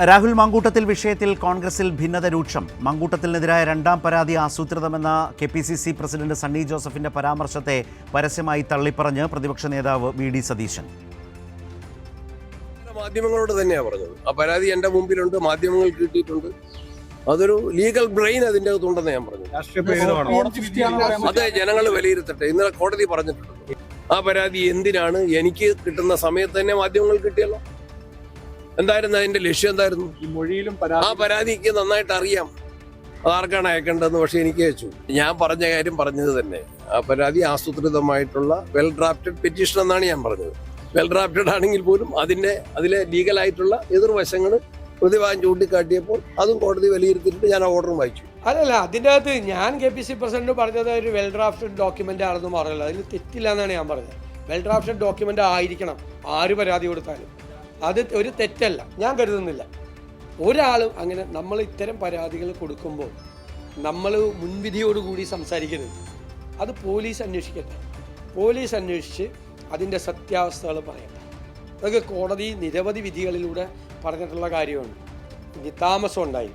രാഹുൽ മങ്കൂട്ടത്തിൽ വിഷയത്തിൽ കോൺഗ്രസിൽ ഭിന്നത രൂക്ഷം. മങ്കൂട്ടത്തിനെതിരായ രണ്ടാം പരാതി ആസൂത്രിതമെന്ന K P C C president Sunny ജോസഫിന്റെ പരാമർശത്തെ പരസ്യമായി തള്ളിപ്പറഞ്ഞ് പ്രതിപക്ഷ നേതാവ് വി ഡി സതീശൻ. മാധ്യമങ്ങളോട് തന്നെയാണ് പറഞ്ഞത്. ആ പരാതി എന്റെ മുമ്പിലുണ്ട് മാധ്യമങ്ങൾ കിട്ടിയിട്ടുണ്ട്. അതൊരു ലീഗൽ ബ്രെയിൻ അതിന്റെ അകത്തുണ്ടെന്ന് ഞാൻ പറഞ്ഞു അത് ജനങ്ങൾ വിലയിരുത്തട്ടെ. ഇന്നലെ കോടതി പറഞ്ഞിട്ടുണ്ട്. ആ പരാതി എന്തിനാണ്? എനിക്ക് കിട്ടുന്ന സമയത്ത് തന്നെ മാധ്യമങ്ങൾ കിട്ടിയല്ലോ. എന്തായിരുന്നു അതിന്റെ ലക്ഷ്യം എന്തായിരുന്നു? മൊഴിയിലും ആ പരാതി പരാതിക്ക് നന്നായിട്ട് അറിയാം. അതാർക്കാണ് അയക്കേണ്ടതെന്ന് പക്ഷെ എനിക്ക് അയച്ചു ഞാൻ പറഞ്ഞ കാര്യം പറഞ്ഞത് തന്നെ. ആ പരാതി ആസൂത്രിതമായിട്ടുള്ള വെൽ ഡ്രാഫ്റ്റഡ് പെറ്റീഷൻ എന്നാണ് ഞാൻ പറഞ്ഞത്. വെൽ ഡ്രാഫ്റ്റഡ് ആണെങ്കിൽ പോലും അതിന്റെ അതിലെ ലീഗലായിട്ടുള്ള എതിർവശങ്ങൾ പ്രതിഭാഗം ചൂണ്ടിക്കാട്ടിയപ്പോൾ അതും കോടതി വിലയിരുത്തിയിട്ട് ഞാൻ ഓർഡർ ഓർഡറും വായിച്ചു. അല്ലല്ല അതിന്റെ അകത്ത് ഞാൻ കെ പി സി പ്രസിഡന്റ് പറഞ്ഞത് ഒരു വെൽ ഡ്രാഫ്റ്റഡ് ഡോക്യുമെന്റ് ആണെന്ന് പറഞ്ഞല്ലോ. അതിൽ തെറ്റില്ല എന്നാണ് ഞാൻ പറഞ്ഞത്. വെൽ ഡ്രാഫ്റ്റഡ് ഡോക്യുമെന്റ് ആയിരിക്കണം. ആര് പരാതി കൊടുത്താലും. അത് ഒരു തെറ്റല്ല. ഞാൻ കരുതുന്നില്ല. ഒരാളും അങ്ങനെ നമ്മൾ ഇത്തരം പരാതികൾ കൊടുക്കുമ്പോൾ നമ്മൾ മുൻവിധിയോടുകൂടി സംസാരിക്കരുത്. അത് പോലീസ് അന്വേഷിക്കട്ടെ. പോലീസ് അന്വേഷിച്ച് അതിന്റെ സത്യാവസ്ഥകൾ പറയട്ടെ. അതൊക്കെ കോടതി നിരവധി വിധികളിലൂടെ പറഞ്ഞിട്ടുള്ള കാര്യമാണ്. ഇനി താമസം ഉണ്ടായി.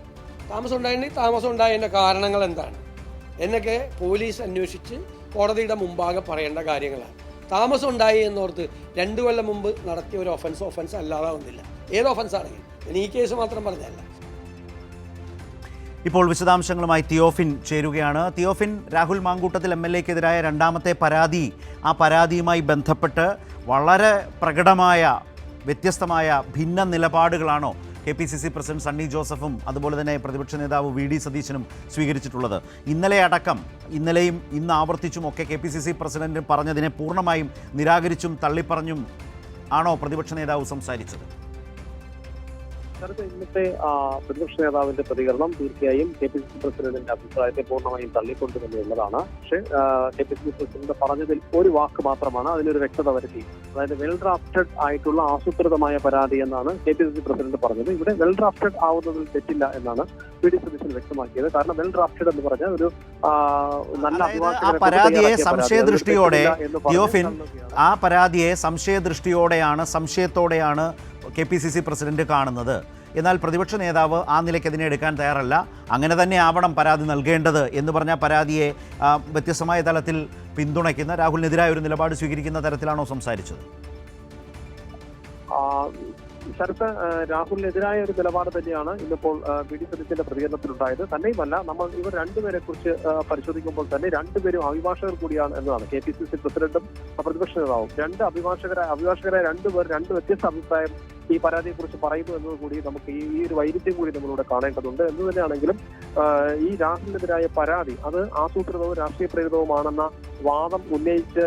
താമസം ഉണ്ടായി താമസം ഉണ്ടായതിന്റെ കാരണങ്ങൾ എന്താണ്? എന്നൊക്കെ പോലീസ് അന്വേഷിച്ച് കോടതിയുടെ മുമ്പാകെ പറയേണ്ട കാര്യങ്ങളാണ്. താമസം ഉണ്ടായി എന്നോർത്ത് രണ്ടു കൊല്ലം മുമ്പ് നടത്തിയ ഒരു ഒഫൻസ് ഒഫൻസ് അല്ലാതാവുന്നില്ല ഏത് ഒഫൻസ് ആണെങ്കിലും ഈ കേസ് മാത്രം പറഞ്ഞല്ല ഇപ്പോൾ വിശദാംശങ്ങളുമായി തിയോഫിൻ ചേരുകയാണ്. തിയോഫിൻ രാഹുൽ മാങ്കൂട്ടത്തിൽ എം എൽ എക്കെതിരായ രണ്ടാമത്തെ പരാതി. ആ പരാതിയുമായി ബന്ധപ്പെട്ട് വളരെ പ്രകടമായ വ്യത്യസ്തമായ ഭിന്ന നിലപാടുകളാണോ K P C C president Sunny ജോസഫും അതുപോലെ തന്നെ പ്രതിപക്ഷ നേതാവ് വി ഡി സതീശനും സ്വീകരിച്ചിട്ടുള്ളത്. ഇന്നലെ അടക്കം ഇന്നലെയും ഇന്ന് ആവർത്തിച്ചും ഒക്കെ K P C C president പറഞ്ഞതിനെ പൂർണമായും നിരാകരിച്ചും തള്ളിപ്പറഞ്ഞും ആണോ പ്രതിപക്ഷ നേതാവ് സംസാരിച്ചത്? ശരത് ഇന്നത്തെ പ്രതിപക്ഷ നേതാവിന്റെ പ്രതികരണം തീർച്ചയായും കെ പി സി സി പ്രസിഡന്റിന്റെ അഭിപ്രായത്തെ പൂർണമായും തള്ളിക്കൊണ്ട് തന്നെയുള്ളതാണ് പക്ഷേ K P C C president പറഞ്ഞതിൽ ഒരു വാക്ക് മാത്രമാണ് അതിനൊരു വ്യക്തത വരുത്തി അതായത് വെൽ ഡ്രാഫ്റ്റഡ് ആയിട്ടുള്ള ആസൂത്രിതമായ പരാതി എന്നാണ് K P C C president പറഞ്ഞത് ഇവിടെ വെൽ ഡ്രാഫ്റ്റഡ് ആവുന്നതിൽ തെറ്റില്ല എന്നാണ് പി ഡി സതീശൻ വ്യക്തമാക്കിയത് കാരണം വെൽ ഡ്രാഫ്റ്റഡ് എന്ന് പറഞ്ഞാൽ ഒരു നല്ല പരാതിയെ. സംശയദൃഷ്ടിയോടെ. ആ പരാതിയെ സംശയദൃഷ്ടിയോടെയാണ് സംശയത്തോടെയാണ് K P C C president കാണുന്നത്. എന്നാൽ പ്രതിപക്ഷ നേതാവ് ആ നിലയ്ക്ക് അതിനെ എടുക്കാൻ തയ്യാറല്ല. അങ്ങനെ തന്നെ ആവണം പരാതി നൽകേണ്ടത് എന്ന് പറഞ്ഞ പരാതിയെ വ്യത്യസ്തമായ തലത്തിൽ പിന്തുണയ്ക്കുന്ന രാഹുലിനെതിരായ ഒരു നിലപാട് സ്വീകരിക്കുന്ന തരത്തിലാണോ സംസാരിച്ചത്? ശരത്ത് രാഹുലിനെതിരായ ഒരു നിലപാട് തന്നെയാണ് ഇന്നിപ്പോൾ വി ഡി സതീശന്റെ പ്രതികരണത്തിലുണ്ടായത്. തന്നെയുമല്ല നമ്മൾ ഇവർ രണ്ടുപേരെ കുറിച്ച് പരിശോധിക്കുമ്പോൾ തന്നെ രണ്ടുപേരും അഭിഭാഷകർ കൂടിയാണ് എന്നതാണ് കെ പി സി സി പ്രസിഡന്റും പ്രതിപക്ഷ നേതാവും. രണ്ട് അഭിഭാഷകരായ അഭിഭാഷകരായ രണ്ടുപേർ രണ്ട് വ്യത്യസ്ത അഭിപ്രായം ഈ പരാതിയെ കുറിച്ച് പറയുന്നു എന്നത് കൂടി നമുക്ക് ഈ ഒരു വൈരുദ്ധ്യം കൂടി നമ്മളിവിടെ കാണേണ്ടതുണ്ട്. എന്ന് തന്നെയാണെങ്കിലും ഈ രാഹുലിനെതിരായ പരാതി അത് ആസൂത്രിതവും രാഷ്ട്രീയ പ്രേരിതവുമാണെന്ന വാദം ഉന്നയിച്ച്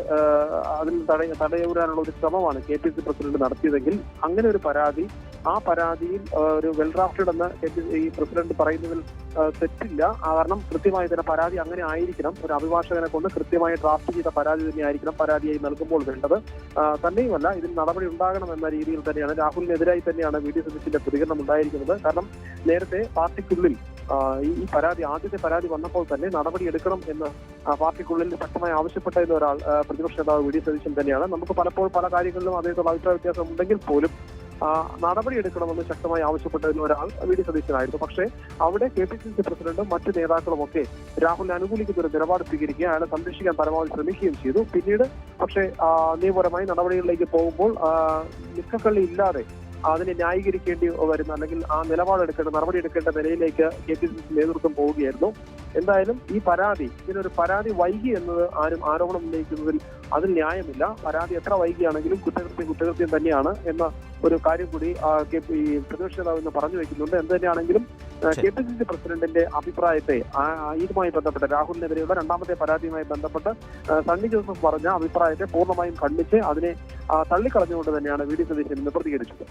അതിൽ തടയ തടയൂരാനുള്ള ഒരു ശ്രമമാണ് കെ പി സി പ്രസിഡന്റ് നടത്തിയതെങ്കിൽ അങ്ങനെ ഒരു പരാതി ആ പരാതിയിൽ ഒരു വെൽ ഡ്രാഫ്റ്റഡ് എന്ന് ഈ പ്രസിഡന്റ് പറയുന്നതിൽ തെറ്റില്ല. കാരണം കൃത്യമായി തന്നെ പരാതി അങ്ങനെ ആയിരിക്കണം. ഒരു അഭിഭാഷകനെ കൊണ്ട് കൃത്യമായി ഡ്രാഫ്റ്റ് ചെയ്ത പരാതി തന്നെ ആയിരിക്കണം പരാതിയായി നൽകുമ്പോൾ വേണ്ടത്. തന്നെയുമല്ല ഇതിൽ നടപടി ഉണ്ടാകണം എന്ന രീതിയിൽ തന്നെയാണ് രാഹുലിനെതിരായി തന്നെയാണ് വി ഡി സതീശിന്റെ പ്രതികരണം ഉണ്ടായിരിക്കുന്നത്. കാരണം നേരത്തെ പാർട്ടിക്കുള്ളിൽ ഈ പരാതി ആദ്യത്തെ പരാതി വന്നപ്പോൾ തന്നെ നടപടി എടുക്കണം എന്ന് പാർട്ടിക്കുള്ളിൽ ശക്തമായി ആവശ്യപ്പെട്ടതിൽ ഒരാൾ പ്രതിപക്ഷ നേതാവ് വി ഡി സതീശൻ തന്നെയാണ്. നമുക്ക് പലപ്പോഴും പല കാര്യങ്ങളിലും അദ്ദേഹത്തോട് അഭിപ്രായ വ്യത്യാസം ഉണ്ടെങ്കിൽ പോലും ആ, നടപടി എടുക്കണമെന്ന് ശക്തമായി ആവശ്യപ്പെട്ടതിൽ ഒരാൾ വി ഡി സതീശനായിരുന്നു. പക്ഷേ അവിടെ കെ പി സി സി പ്രസിഡന്റും മറ്റ് നേതാക്കളും ഒക്കെ രാഹുലിനെ അനുകൂലിക്കുന്ന ഒരു നിലപാട് സ്വീകരിക്കുക അയാളെ സംരക്ഷിക്കാൻ പരമാവധി ശ്രമിക്കുകയും ചെയ്തു. പിന്നീട് പക്ഷേ നിയമപരമായി നടപടികളിലേക്ക് പോകുമ്പോൾ നിക്കക്കള്ളി ഇല്ലാതെ അതിനെ ന്യായീകരിക്കേണ്ടി വരുന്ന അല്ലെങ്കിൽ ആ നിലപാടെടുക്കേണ്ട നടപടി എടുക്കേണ്ട നിലയിലേക്ക് കെ പി സി സി നേതൃത്വം പോവുകയായിരുന്നു എന്തായാലും ഈ പരാതി ഇതിനൊരു പരാതി വൈകി എന്നത് ആരും ആരോപണം ഉന്നയിക്കുന്നതിൽ അതിൽ ന്യായമില്ല പരാതി എത്ര വൈകിയാണെങ്കിലും കുറ്റകൃത്യം കുറ്റകൃത്യം തന്നെയാണ് എന്ന ഒരു കാര്യം കൂടി പ്രതിപക്ഷ നേതാവ് ഇന്ന് പറഞ്ഞു വെക്കുന്നുണ്ട് എന്ത് തന്നെയാണെങ്കിലും. കെ പി സി സി പ്രസിഡന്റിന്റെ അഭിപ്രായത്തെ ഇതുമായി ബന്ധപ്പെട്ട് രാഹുലിനെതിരെയുള്ള രണ്ടാമത്തെ പരാതിയുമായി ബന്ധപ്പെട്ട് സണ്ണി ജോസഫ് പറഞ്ഞ അഭിപ്രായത്തെ പൂർണമായും ഖണ്ഡിച്ച് അതിനെ തള്ളിക്കളഞ്ഞുകൊണ്ട് തന്നെയാണ് വി ഡി സതീശൻ ഇന്ന് പ്രതികരിച്ചത്.